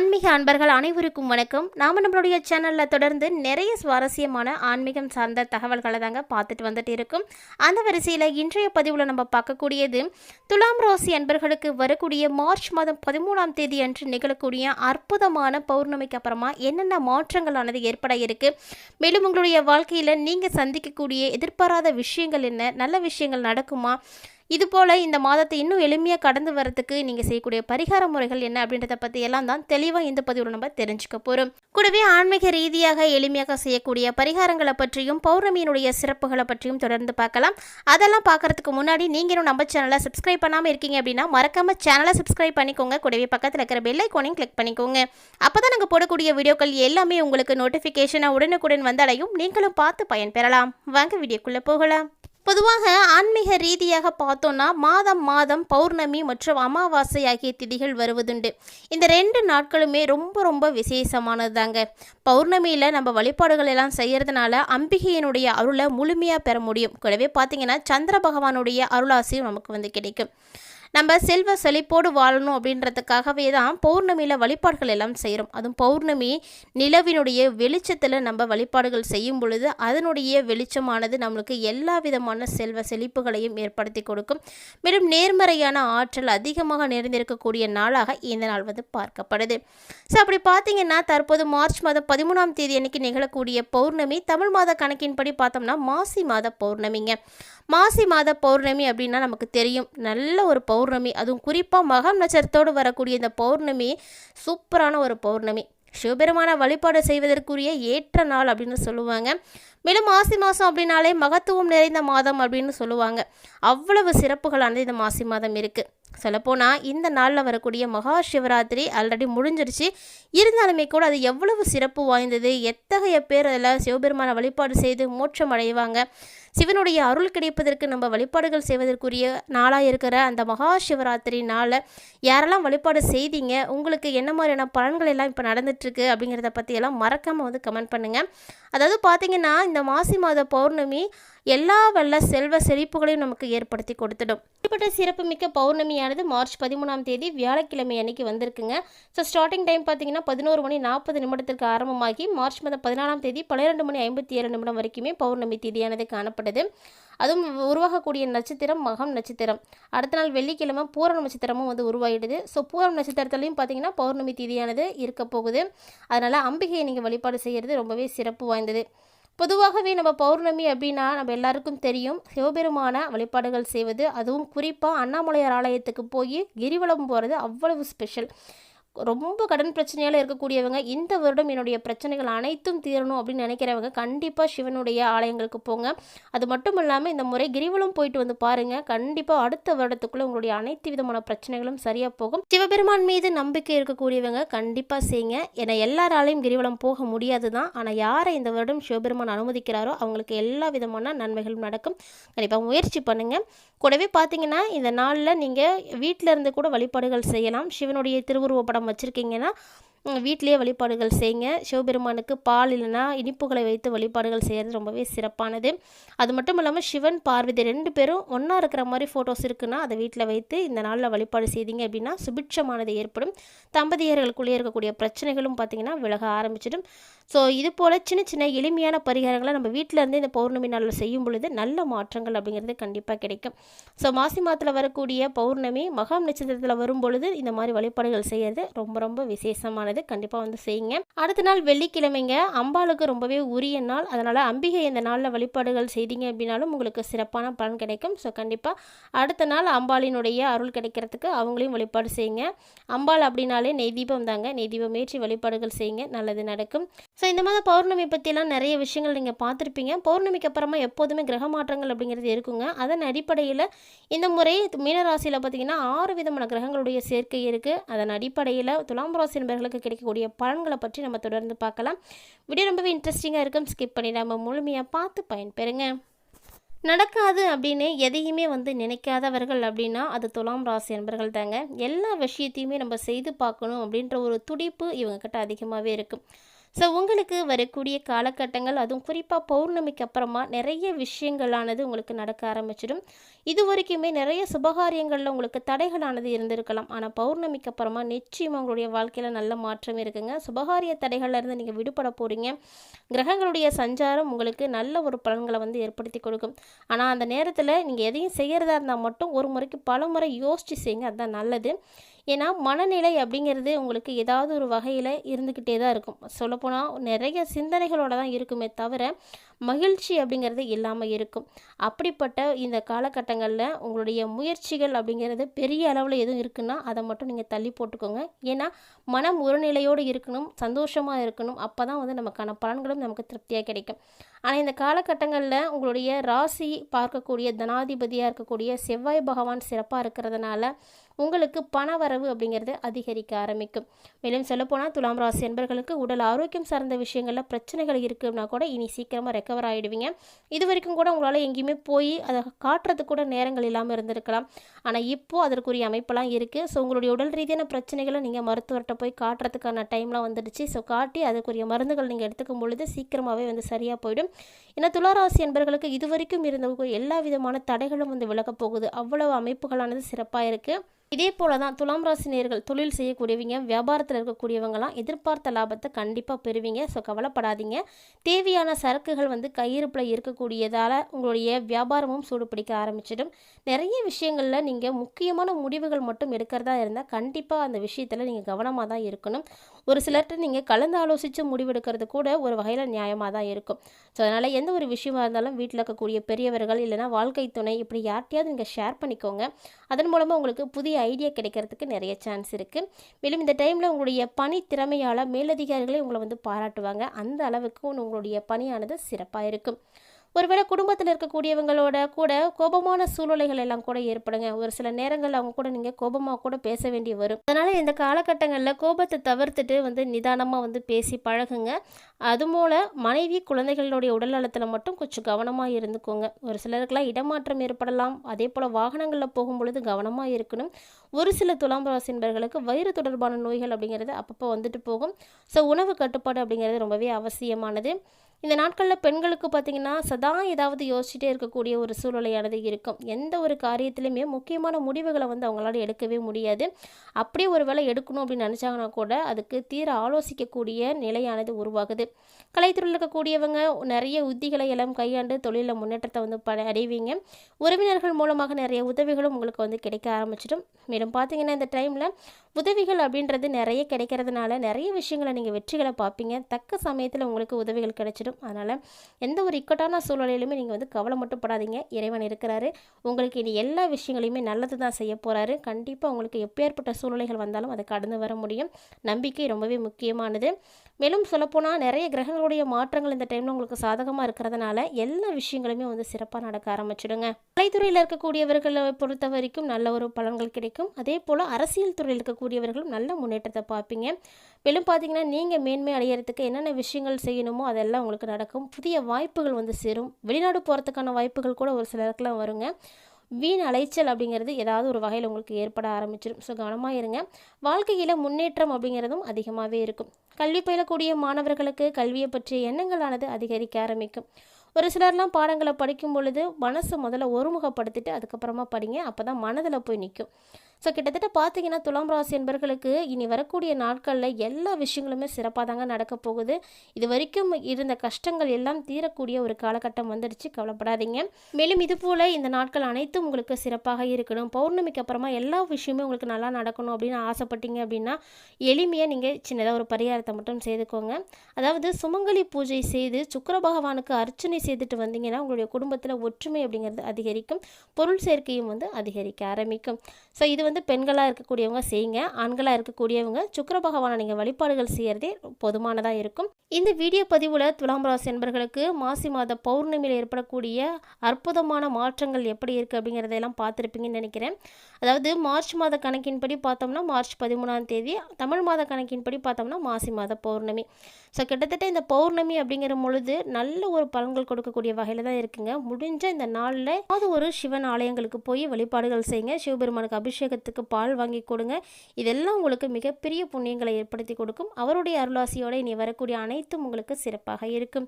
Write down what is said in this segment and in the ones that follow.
ஆன்மீக அன்பர்கள் அனைவருக்கும் வணக்கம். நாம் நம்மளுடைய சேனலில் தொடர்ந்து நிறைய சுவாரஸ்யமான ஆன்மீகம் சார்ந்த தகவல்களை தாங்க பார்த்துட்டு வந்துட்டு இருக்கும். அந்த வரிசையில் இன்றைய பதிவில் நம்ம பார்க்கக்கூடியது துலாம் ராசி அன்பர்களுக்கு வரக்கூடிய மார்ச் மாதம் பதிமூணாம் தேதி அன்று நிகழக்கூடிய அற்புதமான பௌர்ணமிக்கு அப்புறமா என்னென்ன மாற்றங்களானது ஏற்பட இருக்கு? மேலும் உங்களுடைய வாழ்க்கையில் நீங்கள் சந்திக்கக்கூடிய எதிர்பாராத விஷயங்கள் என்ன? நல்ல விஷயங்கள் நடக்குமா? இதுபோல் இந்த மாதத்தை இன்னும் எளிமையாக கடந்து வரதுக்கு நீங்கள் செய்யக்கூடிய பரிகார முறைகள் என்ன அப்படின்றத பற்றி எல்லாம் தான் தெளிவாக இந்த பதிவில் நம்ம தெரிஞ்சுக்க போகிறோம் கூடவே ஆன்மீக ரீதியாக எளிமையாக செய்யக்கூடிய பரிகாரங்களை பற்றியும் பௌர்ணமியினுடைய சிறப்புகளை பற்றியும் தொடர்ந்து பார்க்கலாம். அதெல்லாம் பார்க்கறதுக்கு முன்னாடி நீங்களும் நம்ம சேனலை சப்ஸ்கிரைப் பண்ணாமல் இருக்கீங்க அப்படின்னா மறக்காமல் சேனலை சப்ஸ்கிரைப் பண்ணிக்கோங்க. கூடவே பக்கத்தில் இருக்கிற பெல் ஐக்கோனையும் கிளிக் பண்ணிக்கோங்க. அப்போ தான் நாங்கள் போடக்கூடிய வீடியோக்கள் எல்லாமே உங்களுக்கு நோட்டிஃபிகேஷனாக உடனுக்குடன் வந்தடையும். நீங்களும் பார்த்து பயன்பெறலாம். வாங்க வீடியோக்குள்ளே போகலாம். பொதுவாக ஆன்மீக ரீதியாக பார்த்தோன்னா மாதம் மாதம் பௌர்ணமி மற்றும் அமாவாசை ஆகிய திதிகள் வருவதுண்டு. இந்த ரெண்டு நாட்களுமே ரொம்ப ரொம்ப விசேஷமானது தாங்க பௌர்ணமியில் நம்ம வழிபாடுகள் எல்லாம் செய்கிறதுனால அம்பிகையினுடைய அருளை முழுமையாக பெற முடியும். கூடவே பார்த்தீங்கன்னா சந்திர பகவானுடைய அருளாசியும் நமக்கு வந்து கிடைக்கும். நம்ம செல்வ செழிப்போடு வாழணும் அப்படின்றதுக்காகவே தான் பௌர்ணமியில் வழிபாடுகள் எல்லாம் செய்கிறோம் அதுவும் பௌர்ணமி நிலவினுடைய வெளிச்சத்தில் நம்ம வழிபாடுகள் செய்யும் பொழுது அதனுடைய வெளிச்சமானது நம்மளுக்கு எல்லா விதமான செல்வ செழிப்புகளையும் ஏற்படுத்தி கொடுக்கும். மேலும் நேர்மறையான ஆற்றல் அதிகமாக நிறைந்திருக்கக்கூடிய நாளாக இந்த நாள் வந்து பார்க்கப்படுது. ஸோ அப்படி பார்த்தீங்கன்னா தற்போது மார்ச் மாதம் பதிமூணாம் தேதி அன்னைக்கு நிகழக்கூடிய பௌர்ணமி தமிழ் மாத கணக்கின்படி பார்த்தோம்னா மாசி மாத பௌர்ணமிங்க. மாசி மாத பௌர்ணமி அப்படின்னா நமக்கு தெரியும். நல்ல ஒரு பௌர்ணமி பௌர்ணமி அதுவும் குறிப்பாக மகம் நட்சத்திரத்தோடு வரக்கூடிய இந்த பௌர்ணமி சூப்பரான ஒரு பௌர்ணமி. சிவபெருமான வழிபாடு செய்வதற்குரிய ஏற்ற நாள் அப்படின்னு சொல்லுவாங்க. மேலும் மாசி மாதம் அப்படின்னாலே மகத்துவம் நிறைந்த மாதம் அப்படின்னு சொல்லுவாங்க. அவ்வளவு சிறப்புகளானது இந்த மாசி மாதம் இருக்குது சொல்லப்போனால் இந்த நாளில் வரக்கூடிய மகா சிவராத்திரி ஆல்ரெடி முடிஞ்சிருச்சு. இருந்தாலுமே கூட அது எவ்வளவு சிறப்பு வாய்ந்தது எத்தகைய பேர் அதில் சிவபெருமான வழிபாடு செய்து மோட்சம் அடைவாங்க சிவனுடைய அருள் கிடைப்பதற்கு நம்ம வழிபாடுகள் செய்வதற்குரிய நாளாக இருக்கிற அந்த மகா சிவராத்திரி நாளை யாரெல்லாம் வழிபாடு செய்தீங்க உங்களுக்கு என்ன மாதிரியான பலன்கள் எல்லாம் இப்போ நடந்துட்டுருக்கு அப்படிங்கிறத பற்றியெல்லாம் மறக்காமல் வந்து கமெண்ட் பண்ணுங்கள் அதாவது பார்த்தீங்கன்னா இந்த மாசி மாத பௌர்ணமி எல்லா வல்ல செல்வ செழிப்புகளையும் நமக்கு ஏற்படுத்தி கொடுத்துடும். இப்படிப்பட்ட சிறப்புமிக்க பௌர்ணமியானது மார்ச் பதிமூணாம் தேதி வியாழக்கிழமை அன்னைக்கு வந்திருக்குங்க. ஸோ ஸ்டார்டிங் டைம் பார்த்தீங்கன்னா பதினோரு மணி நாற்பது நிமிடத்திற்கு ஆரம்பமாகி மார்ச் மாதம் பதினாலாம் தேதி பன்னிரெண்டு மணி ஐம்பத்தி ஏழு நிமிடம் வரைக்குமே பௌர்ணமி தேதியானது காணப்படுது. அதுவும் உருவாகக்கூடிய நட்சத்திரம் மகம் நட்சத்திரம். அடுத்த நாள் வெள்ளிக்கிழமை பூரம் நட்சத்திரமும் வந்து உருவாகிடுது ஸோ பூரம் நட்சத்திரத்துலையும் பார்த்தீங்கன்னா பௌர்ணமி தேதியானது இருக்க போகுது. அதனால் அம்பிகையை நீங்கள் வழிபாடு செய்கிறது ரொம்பவே சிறப்பு வாய்ந்தது. பொதுவாகவே நம்ம பௌர்ணமி அப்படின்னா நம்ம எல்லாருக்கும் தெரியும். சிவபெருமான வழிபாடுகள் செய்வது அதுவும் குறிப்பாக அண்ணாமலையார் ஆலயத்துக்கு போய் கிரிவலம் போகிறது அவ்வளவு ஸ்பெஷல் ரொம்ப கடன் பிரச்சனையால் இருக்கக்கூடியவங்க இந்த வருடம் என்னுடைய பிரச்சனைகள் அனைத்தும் தீரணும் அப்படின்னு நினைக்கிறவங்க கண்டிப்பாக சிவனுடைய ஆலயங்களுக்கு போங்க. அது மட்டும் இல்லாமல் இந்த முறை கிரிவலம் போயிட்டு வந்து பாருங்கள் கண்டிப்பாக அடுத்த வருடத்துக்குள்ளே உங்களுடைய அனைத்து விதமான பிரச்சனைகளும் சரியாக போகும். சிவபெருமான் மீது நம்பிக்கை இருக்கக்கூடியவங்க கண்டிப்பாக செய்யுங்க ஏன்னா எல்லாராலையும் கிரிவலம் போக முடியாது தான் ஆனால் யாரை இந்த வருடம் சிவபெருமான் அனுமதிக்கிறாரோ அவங்களுக்கு எல்லா விதமான நன்மைகளும் நடக்கும். கண்டிப்பாக முயற்சி பண்ணுங்கள் கூடவே பார்த்தீங்கன்னா இந்த நாளில் நீங்கள் வீட்டில் இருந்து கூட வழிபாடுகள் செய்யலாம். சிவனுடைய திருவுருவப்படம் படம் வச்சுருக்கீங்கன்னா வீட்டிலேயே வழிபாடுகள் செய்யுங்க. சிவபெருமானுக்கு பால் இல்லைன்னா இனிப்புகளை வைத்து வழிபாடுகள் செய்கிறது ரொம்பவே சிறப்பானது. அது மட்டும் இல்லாமல் சிவன் பார்வதி ரெண்டு பேரும் ஒன்றா இருக்கிற மாதிரி ஃபோட்டோஸ் இருக்குன்னா அதை வீட்டில் வைத்து இந்த நாளில் வழிபாடு செய்தீங்க அப்படின்னா சுபிட்சமானது ஏற்படும். தம்பதியர்களுக்குள்ளே இருக்கக்கூடிய பிரச்சனைகளும் பார்த்திங்கன்னா விலக ஆரம்பிச்சிடும். ஸோ இது போல் சின்ன சின்ன எளிமையான பரிகாரங்களை நம்ம வீட்டிலேருந்து இந்த பௌர்ணமி நாளில் செய்யும் பொழுது நல்ல மாற்றங்கள் அப்படிங்கிறது கண்டிப்பாக கிடைக்கும். ஸோ மாசி மாதத்தில் வரக்கூடிய பௌர்ணமி மகாம் நட்சத்திரத்தில் வரும் பொழுது இந்த மாதிரி வழிபாடுகள் செய்கிறது ரொம்ப ரொம்ப விசேஷமானது. கண்டிப்பாக வந்து செய்யுங்க. அடுத்த நாள் வெள்ளிக்கிழமைங்க. அம்பாளுக்கு ரொம்பவே உரிய நாள். அதனால் அம்பிகை இந்த நாளில் வழிபாடுகள் செய்தீங்க அப்படின்னாலும் உங்களுக்கு சிறப்பான பலன் கிடைக்கும். ஸோ கண்டிப்பாக அடுத்த நாள் அம்பாளினுடைய அருள் கிடைக்கிறதுக்கு அவங்களையும் வழிபாடு செய்யுங்க. அம்பாள் அப்படின்னாலே நெய் தீபம் தாங்க. நெய் தீபம் ஏற்றி வழிபாடுகள் செய்யுங்க. நல்லது நடக்கும். ஸோ இந்த மாதிரி பௌர்ணமி பற்றிலாம் நிறைய விஷயங்கள் நீங்கள் பார்த்துருப்பீங்க. பௌர்ணமிக்கு அப்புறமா எப்போதுமே கிரக மாற்றங்கள் அப்படிங்கிறது இருக்குங்க. அதன் அடிப்படையில் இந்த முறை மீனராசியில் பார்த்தீங்கன்னா ஆறு விதமான கிரகங்களுடைய சேர்க்கை இருக்குது அதன் அடிப்படையில் துலாம் ராசி கிடைக்கக்கூடிய பலன்களை பற்றி நம்ம தொடர்ந்து பார்க்கலாம். வீடியோ ரொம்பவே இன்ட்ரெஸ்டிங்காக இருக்கும். ஸ்கிப் பண்ணி நம்ம முழுமையாக பார்த்து பயன்பெறுங்க. நடக்காது அப்படின்னு எதையுமே வந்து நினைக்காதவர்கள் அப்படின்னா அது துலாம் ராசி என்பர்கள் தாங்க. எல்லா விஷயத்தையுமே நம்ம செய்து பார்க்கணும் அப்படின்ற ஒரு துடிப்பு இவங்கக்கிட்ட அதிகமாகவே இருக்கும் ஸோ உங்களுக்கு வரக்கூடிய காலகட்டங்கள் அதுவும் குறிப்பாக பௌர்ணமிக்கு அப்புறமா நிறைய விஷயங்களானது உங்களுக்கு நடக்க ஆரம்பிச்சிடும். இது வரைக்குமே நிறைய சுபகாரியங்களில் உங்களுக்கு தடைகளானது இருந்திருக்கலாம். ஆனால் பௌர்ணமிக்கு அப்புறமா நிச்சயமாக உங்களுடைய வாழ்க்கையில் நல்ல மாற்றம் இருக்குங்க. சுபகாரிய தடைகள்ல இருந்து நீங்கள் விடுபட போகிறீங்க கிரகங்களுடைய சஞ்சாரம் உங்களுக்கு நல்ல ஒரு பலன்களை வந்து ஏற்படுத்தி கொடுக்கும். ஆனால் அந்த நேரத்தில் நீங்கள் எதையும் செய்கிறதா இருந்தால் மட்டும் ஒரு முறைக்கு பல முறை யோசித்து செய்யுங்க. அதுதான் நல்லது. ஏன்னா மனநிலை அப்படிங்கிறது உங்களுக்கு ஏதாவது ஒரு வகையில் இருந்துக்கிட்டே தான் இருக்கும். சொல்லப்போனால் நிறைய சிந்தனைகளோடு தான் இருக்குமே தவிர மகிழ்ச்சி அப்படிங்கிறது இல்லாமல் இருக்கும். அப்படிப்பட்ட இந்த காலகட்டங்களில் உங்களுடைய முயற்சிகள் அப்படிங்கிறது பெரிய அளவில் எதுவும் இருக்குன்னா அதை மட்டும் நீங்கள் தள்ளி போட்டுக்கோங்க. ஏன்னா மனம் ஒருநிலையோடு இருக்கணும் சந்தோஷமாக இருக்கணும் அப்போ தான் வந்து நமக்கான பலன்களும் நமக்கு திருப்தியாக கிடைக்கும். ஆனால் இந்த காலகட்டங்களில் உங்களுடைய ராசி பார்க்கக்கூடிய தனாதிபதியாக இருக்கக்கூடிய செவ்வாய் பகவான் சிறப்பாக இருக்கிறதுனால உங்களுக்கு பண வரவு அப்படிங்கிறது அதிகரிக்க ஆரம்பிக்கும். மேலும் சொல்லப்போனால் துலாம் ராசி என்பர்களுக்கு உடல் ஆரோக்கியம் சார்ந்த விஷயங்களில் பிரச்சனைகள் இருக்குன்னா கூட இனி சீக்கிரமாக ரெக்கவர் ஆகிடுவீங்க இது வரைக்கும் கூட உங்களால் எங்கேயுமே போய் அதை காட்டுறதுக்கு கூட நேரங்கள் இல்லாமல் இருந்திருக்கலாம். ஆனால் இப்போது அதற்குரிய அமைப்பெல்லாம் இருக்குது ஸோ உங்களுடைய உடல் ரீதியான பிரச்சனைகளை நீங்கள் மருத்துவர்கிட்ட போய் காட்டுறதுக்கான டைம்லாம் வந்துடுச்சு. ஸோ காட்டி அதற்குரிய மருந்துகள் நீங்கள் எடுத்துக்கும் பொழுது சீக்கிரமாகவே வந்து சரியாக போயிடும். ஏன்னா துளாராசி என்பர்களுக்கு இது வரைக்கும் இருந்த எல்லா விதமான தடைகளும் வந்து விலகப் போகுது. அவ்வளவு அமைப்புகளானது சிறப்பாக இருக்குது இதே போல தான் துலாம் ராசி நேர்கள் தொழில் செய்யக்கூடியவங்க வியாபாரத்தில் இருக்கக்கூடியவங்களாம் எதிர்பார்த்த லாபத்தை கண்டிப்பாக பெறுவீங்க. ஸோ கவலைப்படாதீங்க. தேவையான சரக்குகள் வந்து கையிருப்பில் இருக்கக்கூடியதால் உங்களுடைய வியாபாரமும் சூடு பிடிக்க ஆரம்பிச்சிடும். நிறைய விஷயங்களில் நீங்கள் முக்கியமான முடிவுகள் மட்டும் எடுக்கிறதா இருந்தால் கண்டிப்பாக அந்த விஷயத்தில் நீங்கள் கவனமாக தான் இருக்கணும். ஒரு சிலர்கிட்ட நீங்கள் கலந்து ஆலோசித்து முடிவெடுக்கிறது கூட ஒரு வகையில் நியாயமாக தான் இருக்கும். ஸோ அதனால் எந்த ஒரு விஷயமா இருந்தாலும் வீட்டில் இருக்கக்கூடிய பெரியவர்கள் இல்லைனா வாழ்க்கை துணை இப்படி யார்ட்டையாவது நீங்கள் ஷேர் பண்ணிக்கோங்க. அதன் மூலமாக உங்களுக்கு புதிய ஐடியா கிடைக்கிறதுக்கு நிறைய சான்ஸ் இருக்குது மேலும் இந்த டைமில் உங்களுடைய பணி திறமையால் மேலதிகாரிகளே உங்களை வந்து பாராட்டுவாங்க. அந்த அளவுக்கு உங்களுடைய பணியானது சிறப்பாக இருக்கும். ஒருவேளை குடும்பத்தில் இருக்கக்கூடியவங்களோட கூட கோபமான சூழ்நிலைகள் எல்லாம் கூட ஏற்படுங்க. ஒரு சில நேரங்கள் அவங்க கூட நீங்கள் கோபமாக கூட பேச வேண்டி வரும். அதனால் இந்த காலகட்டங்களில் கோபத்தை தவிர்த்துட்டு வந்து நிதானமாக வந்து பேசி பழகுங்க. அது மூல மனைவி குழந்தைகளுடைய உடல்நலத்தில் மட்டும் கொஞ்சம் கவனமாக இருந்துக்கோங்க. ஒரு சிலருக்கெல்லாம் இடமாற்றம் ஏற்படலாம். அதே போல் வாகனங்களில் போகும்பொழுது கவனமாக இருக்கணும். ஒரு சில துலாம் ராசி வயிறு தொடர்பான நோய்கள் அப்படிங்கிறது அப்பப்போ வந்துட்டு போகும். ஸோ உணவு கட்டுப்பாடு அப்படிங்கிறது ரொம்பவே அவசியமானது. இந்த நாட்களில் பெண்களுக்கு பார்த்திங்கன்னா சதா ஏதாவது யோசிச்சுட்டே இருக்கக்கூடிய ஒரு சூழ்நிலையானது இருக்கும். எந்த ஒரு காரியத்திலையுமே முக்கியமான முடிவுகளை வந்து அவங்களால எடுக்கவே முடியாது. அப்படியே ஒரு வேலை எடுக்கணும் அப்படின்னு நினச்சாங்கன்னா கூட அதுக்கு தீர ஆலோசிக்கக்கூடிய நிலையானது உருவாகுது. கலைத்துறையில் இருக்கக்கூடியவங்க நிறைய உத்திகளை எல்லாம் கையாண்டு தொழிலில் முன்னேற்றத்தை வந்து ப அடைவீங்க. உறவினர்கள் மூலமாக நிறைய உதவிகளும் உங்களுக்கு வந்து கிடைக்க ஆரம்பிச்சிடும். மேலும் பார்த்தீங்கன்னா இந்த டைமில் உதவிகள் அப்படின்றது நிறைய கிடைக்கிறதுனால நிறைய விஷயங்களை நீங்கள் வெற்றிகளை பார்ப்பீங்க. தக்க சமயத்தில் உங்களுக்கு உதவிகள் கிடைச்சிடும். அதனால் எந்த ஒரு இக்கட்டான சூழ்நிலையிலுமே நீங்கள் வந்து கவலை மட்டும் படாதீங்க இறைவன் இருக்கிறாரு. உங்களுக்கு இனி எல்லா விஷயங்களையுமே நல்லது தான் செய்ய போகிறாரு கண்டிப்பாக உங்களுக்கு எப்பேற்பட்ட சூழ்நிலைகள் வந்தாலும் அதை கடந்து வர முடியும். நம்பிக்கை ரொம்பவே முக்கியமானது. மேலும் சொல்லப்போனால் நிறைய கிரகங்களுடைய மாற்றங்கள் இந்த டைமில் உங்களுக்கு சாதகமாக இருக்கிறதுனால எல்லா விஷயங்களுமே வந்து சிறப்பாக நடக்க ஆரம்பிச்சிடுங்க. கலைத்துறையில் இருக்கக்கூடியவர்களை பொறுத்த வரைக்கும் நல்ல ஒரு பலன்கள் கிடைக்கும். அதே போல் அரசியல் துறையில் இருக்கக்கூடியவர்களும் நல்ல முன்னேற்றத்தை பார்ப்பீங்க. மேலும் பார்த்தீங்கன்னா நீங்கள் மேன்மை அடையிறதுக்கு என்னென்ன விஷயங்கள் செய்யணுமோ அதெல்லாம் உங்களுக்கு நடக்கும். புதிய வாய்ப்புகள் வந்து சேரும். வெளிநாடு போகிறதுக்கான வாய்ப்புகள் கூட ஒரு சிலருக்குலாம் வருங்க. வீண் அலைச்சல் அப்படிங்கிறது ஏதாவது ஒரு வகையில் உங்களுக்கு ஏற்பட ஆரம்பிச்சிடும் ஸோ கவனமாக இருங்க. வாழ்க்கையில் முன்னேற்றம் அப்படிங்கிறதும் அதிகமாகவே இருக்கும். கல்வி பயிலக்கூடிய மாணவர்களுக்கு கல்வியை பற்றிய எண்ணங்களானது அதிகரிக்க ஆரம்பிக்கும். ஒரு சிலர்லாம் பாடங்களை படிக்கும் பொழுது மனசை முதல்ல ஒருமுகப்படுத்திட்டு அதுக்கப்புறமா படிங்க. அப்போ தான் மனதில் போய் நிற்கும் ஸோ கிட்டத்தட்ட பார்த்தீங்கன்னா துலாம் ராசி என்பர்களுக்கு இனி வரக்கூடிய நாட்களில் எல்லா விஷயங்களுமே சிறப்பாக தாங்க நடக்க போகுது. இது வரைக்கும் இருந்த கஷ்டங்கள் எல்லாம் தீரக்கூடிய ஒரு காலகட்டம் வந்துடுச்சு. கவலைப்படாதீங்க. மேலும் இது போல் இந்த நாட்கள் அனைத்தும் உங்களுக்கு சிறப்பாக இருக்கணும். பௌர்ணமிக்கு அப்புறமா எல்லா விஷயமே உங்களுக்கு நல்லா நடக்கணும் அப்படின்னு ஆசைப்பட்டீங்க அப்படின்னா எளிமையாக நீங்கள் சின்னதாக ஒரு பரிகாரத்தை மட்டும் செய்துக்கோங்க. அதாவது சுமங்கலி பூஜை செய்து சுக்கர பகவானுக்கு அர்ச்சனை செய்துட்டு வந்தீங்கன்னா உங்களுடைய குடும்பத்தில் ஒற்றுமை அப்படிங்கிறது அதிகரிக்கும். பொருள் சேர்க்கையும் வந்து அதிகரிக்க ஆரம்பிக்கும். ஸோ இது வந்து பெண்களாக இருக்கக்கூடியவங்க செய்யுங்க ஆண்களாக இருக்கக்கூடியவங்க சுக்கர பகவானை நீங்கள் வழிபாடுகள் செய்கிறதே போதுமானதாக இருக்கும். இந்த வீடியோ பதிவில் துலாம் ராசி என்பர்களுக்கு மாசி மாத பௌர்ணமியில் ஏற்படக்கூடிய அற்புதமான மாற்றங்கள் எப்படி இருக்குது அப்படிங்கிறதெல்லாம் பார்த்துருப்பீங்கன்னு நினைக்கிறேன். அதாவது மார்ச் மாத கணக்கின்படி பார்த்தோம்னா மார்ச் பதிமூணாம் தேதி தமிழ் மாத கணக்கின்படி பார்த்தோம்னா மாசி மாத பௌர்ணமி. ஸோ கிட்டத்தட்ட இந்த பௌர்ணமி அப்படிங்கிற பொழுது நல்ல ஒரு பலன்கள் கொடுக்கக்கூடிய வகையில் தான் இருக்குங்க. முடிஞ்ச இந்த நாளில் அது ஒரு சிவன் ஆலயங்களுக்கு போய் வழிபாடுகள் செய்யுங்க. சிவபெருமானுக்கு அபிஷேகத்தை ஆன்மீகத்துக்கு பால் வாங்கி கொடுங்க. இதெல்லாம் உங்களுக்கு மிகப்பெரிய புண்ணியங்களை ஏற்படுத்தி கொடுக்கும். அவருடைய அருளாசியோடு இனி வரக்கூடிய அனைத்தும் உங்களுக்கு சிறப்பாக இருக்கும்.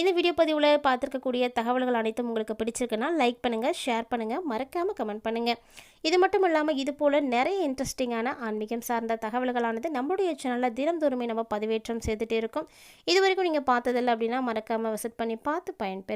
இந்த வீடியோ பதிவில் பார்த்துருக்கக்கூடிய தகவல்கள் அனைத்தும் உங்களுக்கு பிடிச்சிருக்குன்னா லைக் பண்ணுங்கள் ஷேர் பண்ணுங்கள் மறக்காமல் கமெண்ட் பண்ணுங்கள் இது மட்டும் இல்லாமல் இது போல் நிறைய இன்ட்ரெஸ்டிங்கான ஆன்மீகம் சார்ந்த தகவல்களானது நம்மளுடைய சேனலில் தினந்தோறுமே நம்ம பதிவேற்றம் செய்துகிட்டே இருக்கோம். இது வரைக்கும் நீங்கள் பார்த்ததில்ல அப்படின்னா மறக்காமல் விசிட் பண்ணி பார்த்து பயன்பெறு